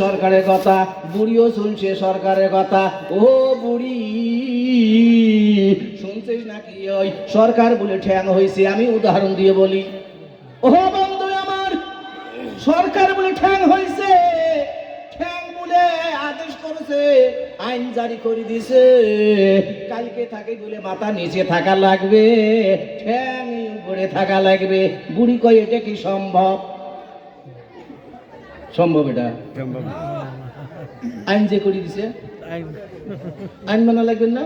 সরকারের কথা, বুড়িও শুনছে সরকারের কথা। ও বুড়ি, শুনছিস নাকি ওই সরকার বলে ঠ্যাং হয়েছে আমি উদাহরণ দিয়ে বলি। ও বন্ধু আমার, সরকার বলে ঠ্যাং হয়েছে ঠ্যাং বলে আদেশ করেছে, আইন জারি করে দিছে কালকে থাকে বলে মাথা নিচে থাকা লাগবে, ঠ্যাং উপরে থাকা লাগবে। বুড়ি কই এটা কি সম্ভব? সম্ভব এটা? আইন যে করে দিছে? আইন। মানা লাগবেন না?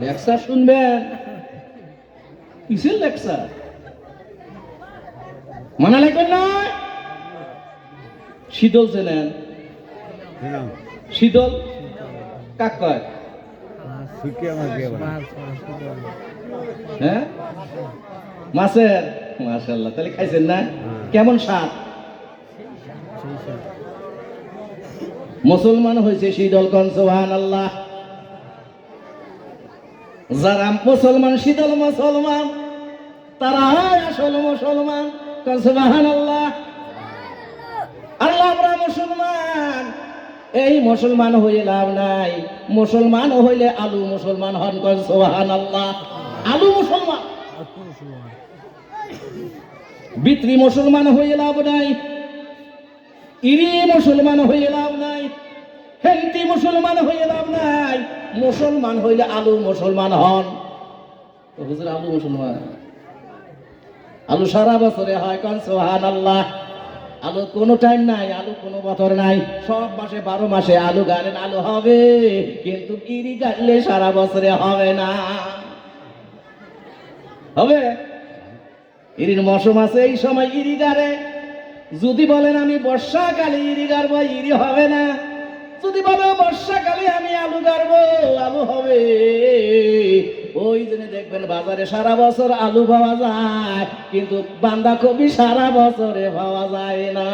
লেকচার শুনবেন কিসের লেকচার? মানা লাগবেন না? শীতল চেনেন শীতল। কাক কয়? হ্যাঁ? মাছের? মাশাল্লাহ তাহলে খাইছেন না? কেমন স্বাদ? মুসলমান হয়েছে শীতল কনসোহান আল্লাহ যারা মুসলমান শীতল মুসলমান তারা আসল মুসলমান। কনসোহান আল্লাহ আল্লাহ আমরা মুসলমান। এই মুসলমান হয়ে লাভ নাই। মুসলমান হইলে আলু মুসলমান হন কনসোহান আল্লাহ আলু মুসলমান। বিত্রি মুসলমান হয়ে লাভ নাই। ইরি মুসলমান হয়ে লাভ নাই হেন্তি মুসলমান হয়ে লাভ নাই, মুসলমান হইলে আলু মুসলমান হন। হুজুর, আলু মুসলমান। আলু সারা বছরে হয় কন সোহান আল্লাহ আলু কোনো টাইম নাই, আলু কোনো বছর নাই। সব মাসে বারো মাসে আলু গাড়েন, আলু হবে, কিন্তু ইরি গাড়লে সারা বছরে হবে না। হবে? ইরির মৌসুম আছে, এই সময় ইরি গাড়ে। যদি বলেন আমি বর্ষাকালে ইরি গাড়বো, ইরি হবে না। যদি বলো বর্ষাকালে আমি আলু গাড়বো, আলু হবে। ওই জন্য দেখবেন বাজারে সারা বছর আলু পাওয়া যায়, কিন্তু বাঁধাকপি সারা বছরে পাওয়া যায় না।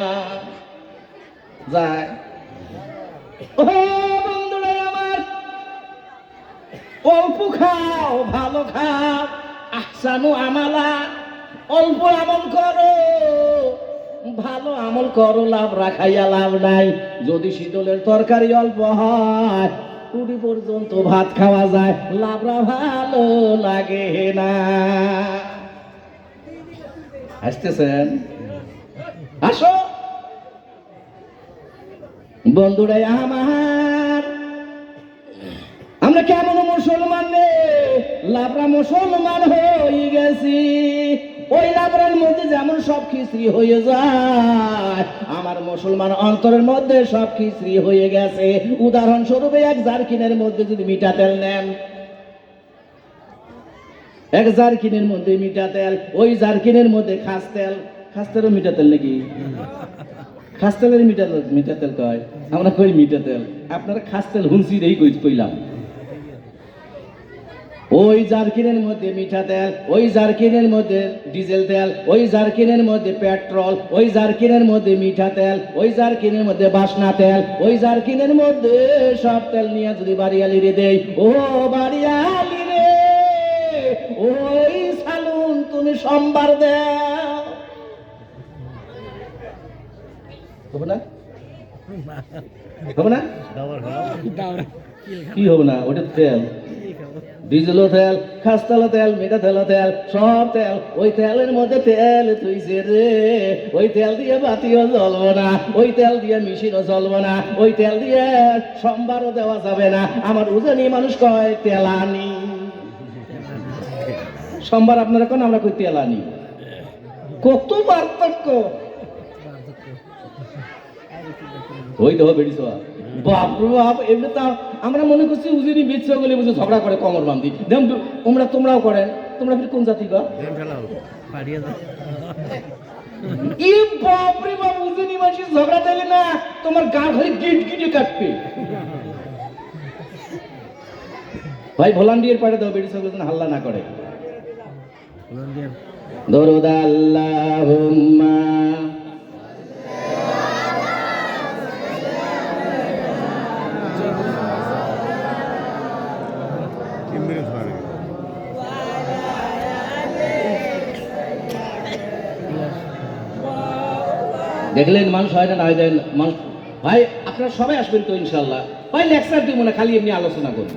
যায়। ও বন্ধুরা আমার, অল্প খাও, ভালো খাও। আহসানু আমালা, অল্প আমল করো। ভালো আমল করো, লাভ রাখাইয়া লাভ নাই। যদি শীতলের তরকারি অল্প হয়, কুড়ি পর্যন্ত ভাত খাওয়া যায়, লাভরা ভালো লাগে না। আসতেছেন? আসো। বন্ধুরাই আমার, আমরা কেমন মুসলমান রে? লাবরা মুসলমান হয়ে গেছি। ওই লাবরার মধ্যে যেমন সব খিচড়ি হয়ে যায়, আমার মুসলমান অন্তরের মধ্যে সব খিচড়ি হয়ে গেছে। উদাহরণস্বরূপ এক জারকিনের মধ্যে যদি মিঠা তেল নেন, এক জারকিনের মধ্যে মিঠা তেল, ওই জারকিনের মধ্যে খাস তেল, খাস তেলও মিঠা তেল নাকি? খাস তেলের মিঠা মিঠা তেল কয়? আমরা কই মিঠা তেল? আপনারা খাস তেল হুনসি রেই কই কইলাম। ওই জারকিনের মধ্যে মিঠা তেল ওই জারকিনের মধ্যে ডিজেল তেল ওই জারকিনের মধ্যে পেট্রোল ওই জারকিনের মধ্যে মিঠা তেল ওই জারকিনের মধ্যে বাসনা তেল ওই জারকিনের মধ্যে সব তেল নিয়ে যদি বাড়িয়ালি রে দেই ও বাড়িয়ালি রে ওই সালুন তুমি সোমবার দাও। হবে না? হবে না? কি হবে না? ওটা তেল। ডিজেলও তেল খাস্তালো তেল মিঠা তেলও তেল সব তেল। ওই তেলের মধ্যে তেল তুইছে রে। ওই তেল দিয়ে বাতিও জ্বলবো না ওই তেল দিয়ে মেশিনও জ্বলবো না ওই তেল দিয়ে সোমবারও দেওয়া যাবে না। আমার উজানি মানুষ কয় তেলানি। সোমবার আপনারা কোন আমরা কই তেলানি? কত পার্থক্য। ওই দেখো বেরিয়েছ বাপ রে বাপ এমনি তা আমরা মনে করছি উজিনি বেচছে বলে বুঝে ঝগড়া করে কমর বান্ধি দেখ তোমরা তোমরাও করেন। তোমরা ফির কোন জাতি গো? ই বাপ রে বাপ উজিনি মাসি ঝগড়া দিলে না তোমার গা ঘরে গিট গিটে কাটবে। ভাই ভলান্টিয়ার পাঠিয়ে দাও বেরিয়েছে বলে হাল্লা না করে। দরুদ আল্লাহুম্মা। দেখলেন মানুষ হয় না হয় দেন মানুষ ভাই, আপনারা সবাই আসবেন তো ইনশাল্লাহ। ভাই লেকচার দিব না খালি এমনি আলোচনা করব।